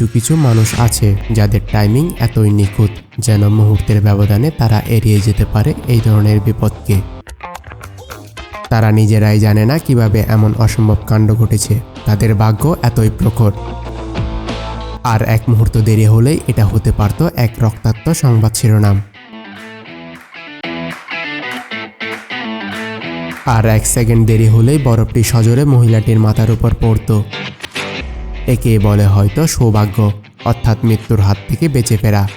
কিছু কিছু মানুষ আছে যাদের টাইমিং এতই নিখুঁত যেন মুহূর্তের ব্যবধানে তারা এড়িয়ে যেতে পারে এই ধরনের বিপদকে। তারা নিজেরাই জানে না কীভাবে এমন অসম্ভব কাণ্ড ঘটেছে। তাদের ভাগ্য এতই প্রখর। আর এক মুহূর্ত দেরি হলেই এটা হতে পারত এক রক্তাক্ত সংবাদ শিরোনাম। আর এক সেকেন্ড দেরি হলেই বরফটি সজোরে মহিলাটির মাথার উপর পড়তো। একে বলে হয়তো সৌভাগ্য, অর্থাৎ মৃত্যুর হাত থেকে বেঁচে ফেরা।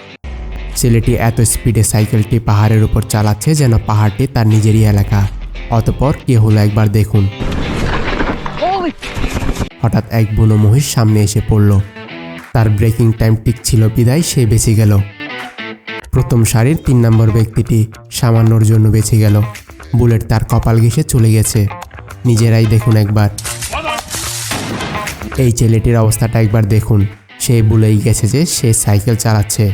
ছেলেটি এত স্পিডে সাইকেলটি পাহাড়ের উপর চালাচ্ছে যেন পাহাড়টি তার নিজেরই এলাকা। অতপর কে হলো একবার দেখুন। হঠাৎ এক বুনো মহিষ সামনে এসে পড়ল। তার ব্রেকিং টাইম ঠিক ছিল বিদায়, সে বেঁচে গেল। প্রথম সারির তিন নম্বর ব্যক্তিটি সামান্যর জন্য বেঁচে গেল। বুলেট তার কপাল ঘেঁষে চলে গেছে। নিজেরাই দেখুন একবার। এই ছেলেটির অবস্থাটা একবার দেখুন। সে ভুলেই গেছে যে সে সাইকেল চালাচ্ছে।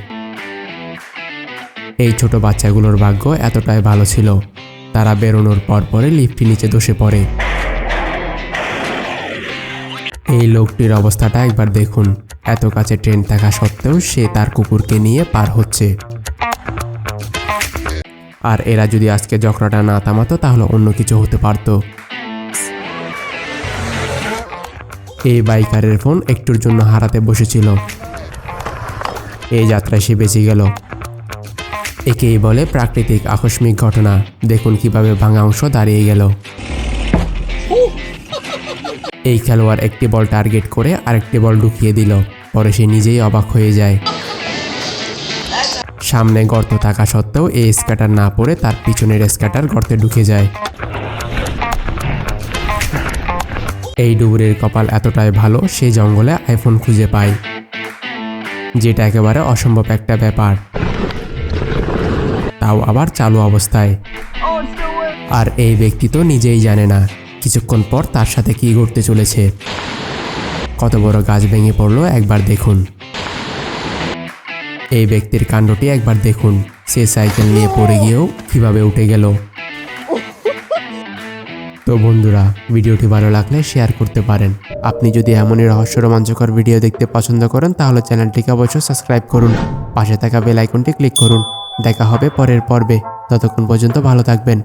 এই ছোট বাচ্চাগুলোর ভাগ্য এতটাই ভালো ছিল। তারা বেরোনোর পর পরে লিফটটি নিচে ধসে পড়ে। এই লোকটির অবস্থাটা একবার দেখুন। এত কাছে ট্রেন থাকা সত্ত্বেও সে তার কুকুরকে নিয়ে পার হচ্ছে। আর এরা যদি আজকে জকড়াটা না থামাতো, তাহলে অন্য কিছু হতে পারতো। এই বাইকারের ফোন একটুর জন্য হারাতে বসেছিল। এই যাত্রায় সে বেঁচে গেল। একেই বলে প্রাকৃতিক আকস্মিক ঘটনা। দেখুন কীভাবে ভাঙা অংশ দাঁড়িয়ে গেল। এই খেলোয়াড় একটি বল টার্গেট করে আরেকটি বল ঢুকিয়ে দিল। পরে সে নিজেই অবাক হয়ে যায়। সামনে গর্ত থাকা সত্ত্বেও এই স্ক্যাটার না পড়ে তার পিছনের স্ক্যাটার গর্তে ঢুকে যায়। এই ডুবুরের কপাল এতটাই ভালো, সে জঙ্গলে আইফোন খুঁজে পায়। যেটা একেবারে অসম্ভব একটা ব্যাপার। তাও আবার চালু অবস্থায়। আর এই ব্যক্তি তো নিজেই জানে না, কিছুক্ষণ পর তার সাথে কি ঘটতে চলেছে। কত বড় গাছ ভেঙে পড়ল একবার দেখুন। এই ব্যক্তির কাণ্ডটি একবার দেখুন। সে সাইকেল নিয়ে পড়ে গিয়েও কীভাবে উঠে গেল। তো বন্ধুরা, ভিডিওটি ভালো লাগলে শেয়ার করতে পারেন। আপনি যদি এমনই রহস্য রোমাঞ্চকর ভিডিও দেখতে পছন্দ করেন, তাহলে চ্যানেলটিকে অবশ্যই সাবস্ক্রাইব করুন। পাশে থাকা বেল আইকনটি ক্লিক করুন। দেখা হবে পরের পর্বে। ততক্ষণ পর্যন্ত ভালো থাকবেন।